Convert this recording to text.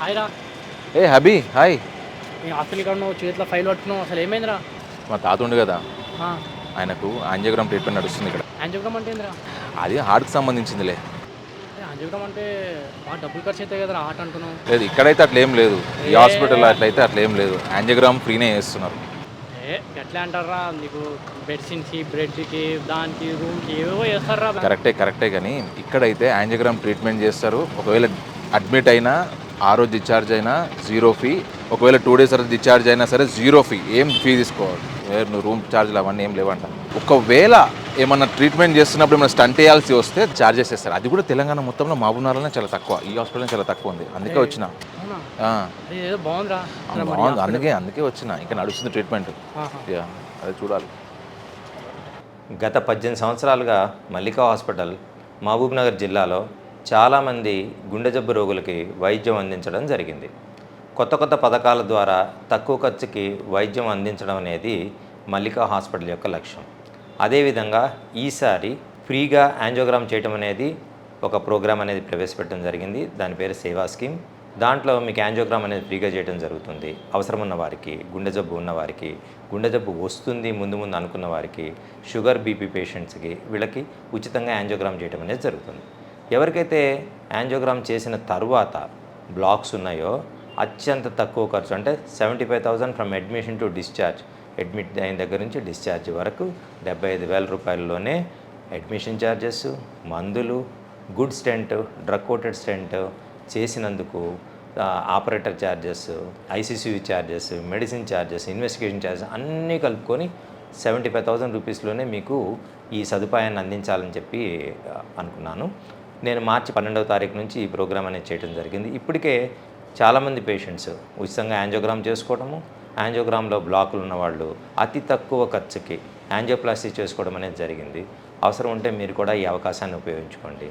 Hi రా. ఏ హబీ హాయ్. నీ హాస్పిటల్ కాడ నువ్వు చేతిలో ఫైల్ పట్టుకున్నావు అసలు ఏమైందిరా? మా తాత ఉండు కదా. ఆయనకు యాంజియోగ్రామ్ ట్రీట్మెంట్ నడుస్తుంది ఇక్కడ. యాంజియోగ్రామ్ అంటే ఏందిరా? అది హార్ట్కి సంబంధించిందిలే. యాంజియోగ్రామ్ అంటే బాగా డబ్బులు ఖర్చు అవుతాయి కదరా ఆట అంటున్నావు. లేదు ఇక్కడైతే అట్లా ఏం లేదు. ఈ హాస్పిటల్లో అట్లయితే అట్లా ఏం లేదు. యాంజియోగ్రామ్ ఫ్రీనే చేస్తున్నారు. ఏ ఎట్లా అంటారా? నీకు మెడిసిన్కి బ్రెడ్కి దానికి రూమ్కి ఏవేవో చేస్తారా? కరెక్టే కరెక్టే కానీ ఇక్కడైతే యాంజియోగ్రామ్ ట్రీట్మెంట్ చేస్తారు. ఒకవేళ అడ్మిట్ అయినా ఆ రోజు డిశ్చార్జ్ అయినా జీరో ఫీ ఒకవేళ టూ డేస్ తర్వాత డిశ్చార్జ్ అయినా సరే జీరో ఫీ ఏం ఫీ తీసుకోవాలి? నువ్వు రూమ్ ఛార్జ్లు అవన్నీ ఏం లేవంట. ఒకవేళ ఏమన్నా ట్రీట్మెంట్ చేస్తున్నప్పుడు ఏమైనా స్టంట్ వేయాల్సి వస్తే ఛార్జెస్ చేస్తారు. అది కూడా తెలంగాణ మొత్తంలో మహబూబ్నగర్లోనే చాలా తక్కువ. ఈ హాస్పిటల్ చాలా తక్కువ ఉంది. అందుకే వచ్చిన. బాగుంది. అందుకే అందుకే వచ్చిన. ఇంకా నడుస్తుంది ట్రీట్మెంట్ అది చూడాలి. గత పద్దెనిమిది సంవత్సరాలుగా మల్లికా హాస్పిటల్ మహబూబ్నగర్ జిల్లాలో చాలామంది గుండె జబ్బు రోగులకి వైద్యం అందించడం జరిగింది. కొత్త కొత్త పథకాల ద్వారా తక్కువ ఖర్చుకి వైద్యం అందించడం అనేది మల్లికా హాస్పిటల్ యొక్క లక్ష్యం. అదేవిధంగా ఈసారి ఫ్రీగా యాంజోగ్రామ్ చేయటం అనేది ఒక ప్రోగ్రామ్ అనేది ప్రవేశపెట్టడం జరిగింది. దాని పేరు సేవా స్కీమ్. దాంట్లో మీకు యాంజోగ్రామ్ అనేది ఫ్రీగా చేయడం జరుగుతుంది. అవసరం ఉన్న వారికి గుండె జబ్బు ఉన్న వారికి గుండె జబ్బు వస్తుంది ముందు ముందు అనుకున్న వారికి షుగర్ బీపీ పేషెంట్స్కి వీళ్ళకి ఉచితంగా యాంజోగ్రామ్ చేయడం అనేది జరుగుతుంది. ఎవరికైతే యాంజియోగ్రామ్ చేసిన తర్వాత బ్లాక్స్ ఉన్నాయో అత్యంత తక్కువ ఖర్చు అంటే seventy five thousand from admission to discharge. Admit అయిన దగ్గర నుంచి డిశ్చార్జ్ వరకు డెబ్బై ఐదు వేల రూపాయల్లోనే అడ్మిషన్ ఛార్జెస్ మందులు good stent drug coated stent చేసినందుకు operator charges ICC charges medicine charges investigation charges అన్నీ కలుపుకొని సెవెంటీ ఫైవ్ థౌసండ్ రూపీస్లోనే మీకు ఈ సదుపాయాన్ని అందించాలని చెప్పి అనుకున్నాను. నేను మార్చి పన్నెండవ తారీఖు నుంచి ఈ ప్రోగ్రామ్ అనేది చేయడం జరిగింది. ఇప్పటికే చాలామంది పేషెంట్స్ ఉచితంగా యాంజియోగ్రామ్ చేసుకోవడము యాంజియోగ్రామ్లో బ్లాకులు ఉన్నవాళ్ళు అతి తక్కువ ఖర్చుకి యాంజియోప్లాస్టీ చేసుకోవడం అనేది జరిగింది. అవసరం ఉంటే మీరు కూడా ఈ అవకాశాన్ని ఉపయోగించుకోండి.